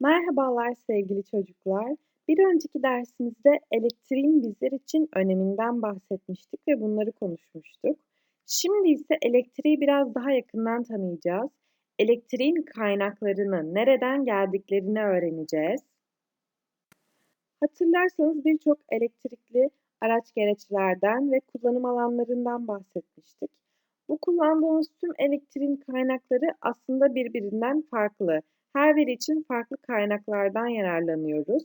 Merhabalar sevgili çocuklar. Bir önceki dersimizde elektriğin bizler için öneminden bahsetmiştik ve bunları konuşmuştuk. Şimdi ise elektriği biraz daha yakından tanıyacağız. Elektriğin kaynaklarını, nereden geldiklerini öğreneceğiz. Hatırlarsanız birçok elektrikli araç gereçlerden ve kullanım alanlarından bahsetmiştik. Bu kullandığımız tüm elektriğin kaynakları aslında birbirinden farklı. Her biri için farklı kaynaklardan yararlanıyoruz.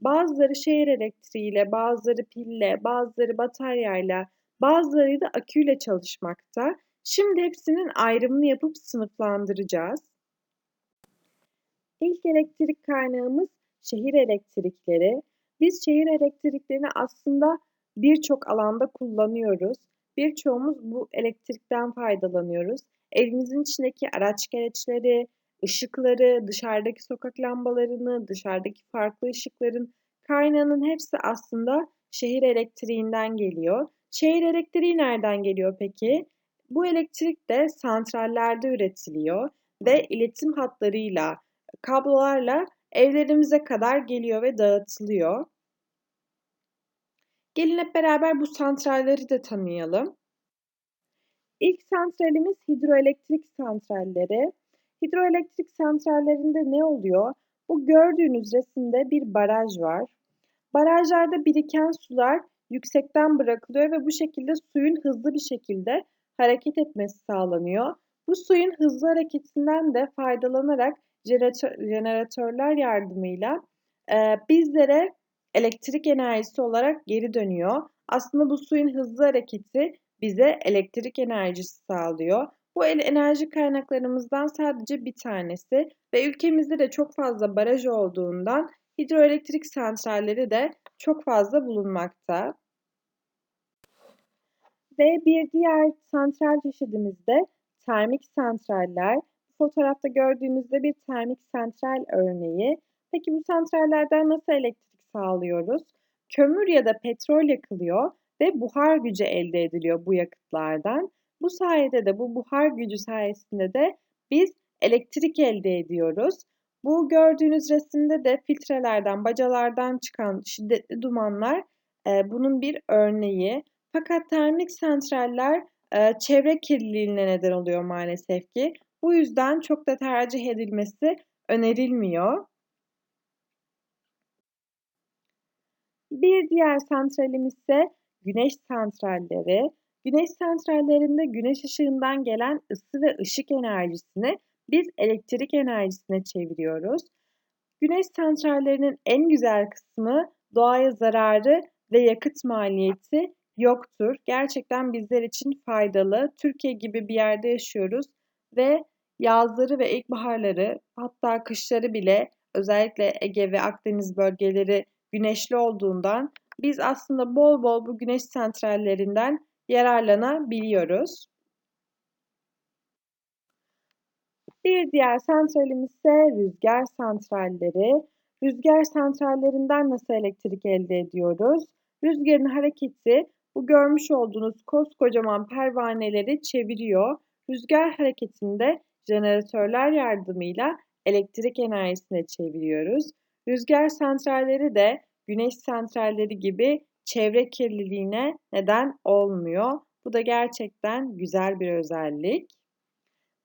Bazıları şehir elektriğiyle, bazıları pille, bazıları bataryayla, bazıları da aküyle çalışmakta. Şimdi hepsinin ayrımını yapıp sınıflandıracağız. İlk elektrik kaynağımız şehir elektrikleri. Biz şehir elektriklerini aslında birçok alanda kullanıyoruz. Birçoğumuz bu elektrikten faydalanıyoruz. Evimizin içindeki araç gereçleri, ışıkları, dışarıdaki sokak lambalarını, dışarıdaki farklı ışıkların kaynağının hepsi aslında şehir elektriğinden geliyor. Şehir elektriği nereden geliyor peki? Bu elektrik de santrallerde üretiliyor ve iletim hatlarıyla, kablolarla evlerimize kadar geliyor ve dağıtılıyor. Gelin hep beraber bu santralleri de tanıyalım. İlk santralimiz hidroelektrik santralleri. Hidroelektrik santrallerinde ne oluyor? Bu gördüğünüz resimde bir baraj var. Barajlarda biriken sular yüksekten bırakılıyor ve bu şekilde suyun hızlı bir şekilde hareket etmesi sağlanıyor. Bu suyun hızlı hareketinden de faydalanarak jeneratörler yardımıyla e, bizlere elektrik enerjisi olarak geri dönüyor. Aslında bu suyun hızlı hareketi bize elektrik enerjisi sağlıyor. Bu enerji kaynaklarımızdan sadece bir tanesi ve ülkemizde de çok fazla baraj olduğundan hidroelektrik santralleri de çok fazla bulunmakta. Ve bir diğer santral çeşidimiz de termik santraller. Fotoğrafta gördüğünüzde bir termik santral örneği. Peki bu santrallerden nasıl elektrik sağlıyoruz? Kömür ya da petrol yakılıyor ve buhar gücü elde ediliyor bu yakıtlardan. Bu sayede de bu buhar gücü sayesinde de biz elektrik elde ediyoruz. Bu gördüğünüz resimde de filtrelerden, bacalardan çıkan şiddetli dumanlar e, bunun bir örneği. Fakat termik santraller e, çevre kirliliğine neden oluyor maalesef ki. Bu yüzden çok da tercih edilmesi önerilmiyor. Bir diğer santralimiz ise güneş santralleri. Güneş santrallerinde güneş ışığından gelen ısı ve ışık enerjisini biz elektrik enerjisine çeviriyoruz. Güneş santrallerinin en güzel kısmı doğaya zararı ve yakıt maliyeti yoktur. Gerçekten bizler için faydalı. Türkiye gibi bir yerde yaşıyoruz ve yazları ve ilkbaharları hatta kışları bile özellikle Ege ve Akdeniz bölgeleri güneşli olduğundan biz aslında bol bol bu güneş santrallerinden yararlanabiliyoruz. Bir diğer santralimiz ise rüzgar santralleri. Rüzgar santrallerinden nasıl elektrik elde ediyoruz? Rüzgarın hareketi bu görmüş olduğunuz koskocaman pervaneleri çeviriyor. Rüzgar hareketinde jeneratörler yardımıyla elektrik enerjisine çeviriyoruz. Rüzgar santralleri de güneş santralleri gibi çevre kirliliğine neden olmuyor. Bu da gerçekten güzel bir özellik.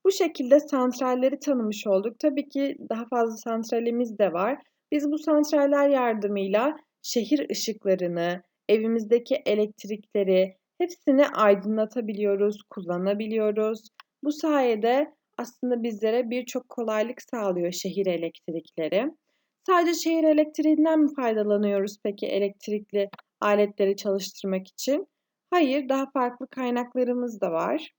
Bu şekilde santralleri tanımış olduk. Tabii ki daha fazla santralimiz de var. Biz bu santraller yardımıyla şehir ışıklarını, evimizdeki elektrikleri hepsini aydınlatabiliyoruz, kullanabiliyoruz. Bu sayede aslında bizlere birçok kolaylık sağlıyor şehir elektrikleri. Sadece şehir elektriğinden mi faydalanıyoruz peki elektrikli aletleri çalıştırmak için? Hayır, daha farklı kaynaklarımız da var.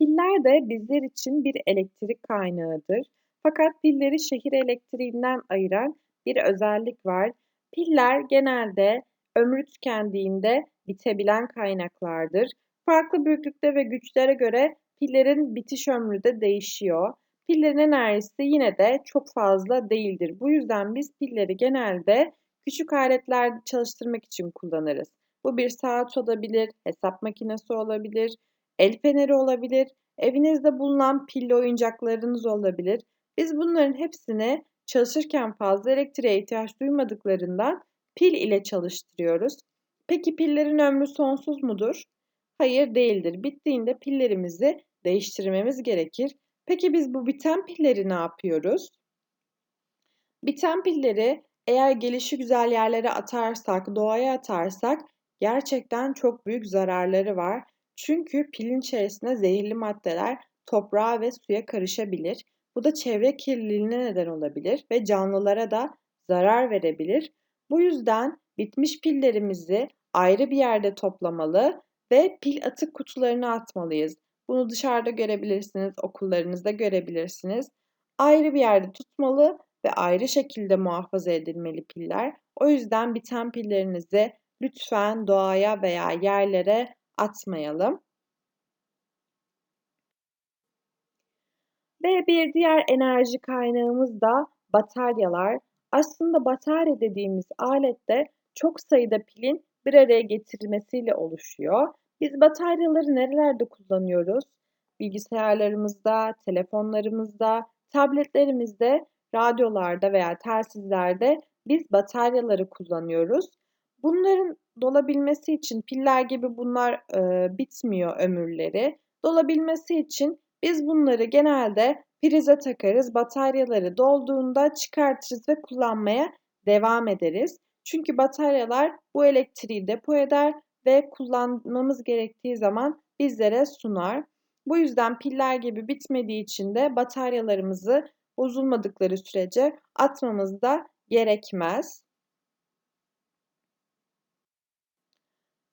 Piller de bizler için bir elektrik kaynağıdır. Fakat pilleri şehir elektriğinden ayıran bir özellik var. Piller genelde ömrü tükendiğinde bitebilen kaynaklardır. Farklı büyüklükte ve güçlere göre pillerin bitiş ömrü de değişiyor. Pillerin enerjisi yine de çok fazla değildir. Bu yüzden biz pilleri genelde küçük aletler çalıştırmak için kullanırız. Bu bir saat olabilir, hesap makinesi olabilir, el feneri olabilir. evinizde bulunan pilli oyuncaklarınız olabilir. Biz bunların hepsini çalışırken fazla elektriğe ihtiyaç duymadıklarından pil ile çalıştırıyoruz. Peki pillerin ömrü sonsuz mudur? Hayır değildir. Bittiğinde pillerimizi değiştirmemiz gerekir. Peki biz bu biten pilleri ne yapıyoruz? Biten pilleri eğer gelişi güzel yerlere atarsak, doğaya atarsak gerçekten çok büyük zararları var. Çünkü pilin içerisinde zehirli maddeler toprağa ve suya karışabilir. Bu da çevre kirliliğine neden olabilir ve canlılara da zarar verebilir. Bu yüzden bitmiş pillerimizi ayrı bir yerde toplamalı ve pil atık kutularına atmalıyız. Bunu dışarıda görebilirsiniz, okullarınızda görebilirsiniz. Ayrı bir yerde tutmalı ve ayrı şekilde muhafaza edilmeli piller. O yüzden biten pillerinizi lütfen doğaya veya yerlere atmayalım. Ve bir diğer enerji kaynağımız da bataryalar. Aslında batarya dediğimiz alette çok sayıda pilin bir araya getirilmesiyle oluşuyor. Biz bataryaları nerelerde kullanıyoruz? Bilgisayarlarımızda, telefonlarımızda, tabletlerimizde, radyolarda veya telsizlerde biz bataryaları kullanıyoruz. Bunların dolabilmesi için piller gibi bunlar e, bitmiyor ömürleri. Dolabilmesi için biz bunları genelde prize takarız. Bataryaları dolduğunda çıkartırız ve kullanmaya devam ederiz. Çünkü bataryalar bu elektriği depo eder ve kullanmamız gerektiği zaman bizlere sunar. Bu yüzden piller gibi bitmediği için de bataryalarımızı bozulmadıkları sürece atmamız da gerekmez.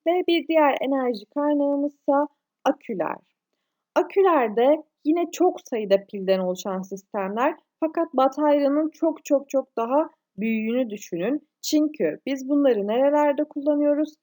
Ve bir diğer enerji kaynağımızsa aküler. Akülerde yine çok sayıda pilden oluşan sistemler fakat bataryanın çok çok çok daha büyüğünü düşünün. Çünkü biz bunları nerelerde kullanıyoruz?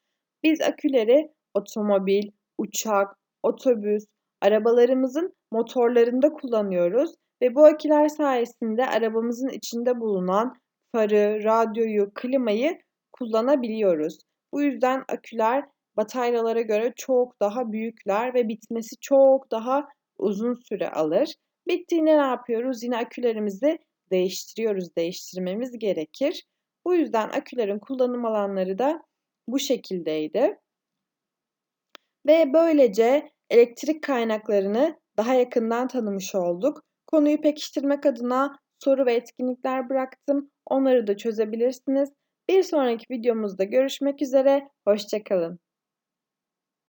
Biz aküleri otomobil, uçak, otobüs, arabalarımızın motorlarında kullanıyoruz ve bu aküler sayesinde arabamızın içinde bulunan farı, radyoyu, klimayı kullanabiliyoruz. Bu yüzden aküler bataryalara göre çok daha büyükler ve bitmesi çok daha uzun süre alır. Bittiğinde ne yapıyoruz? Yine akülerimizi değiştiriyoruz, değiştirmemiz gerekir. Bu yüzden akülerin kullanım alanları da bu şekildeydi. Ve böylece elektrik kaynaklarını daha yakından tanımış olduk. Konuyu pekiştirmek adına soru ve etkinlikler bıraktım. Onları da çözebilirsiniz. Bir sonraki videomuzda görüşmek üzere. Hoşçakalın.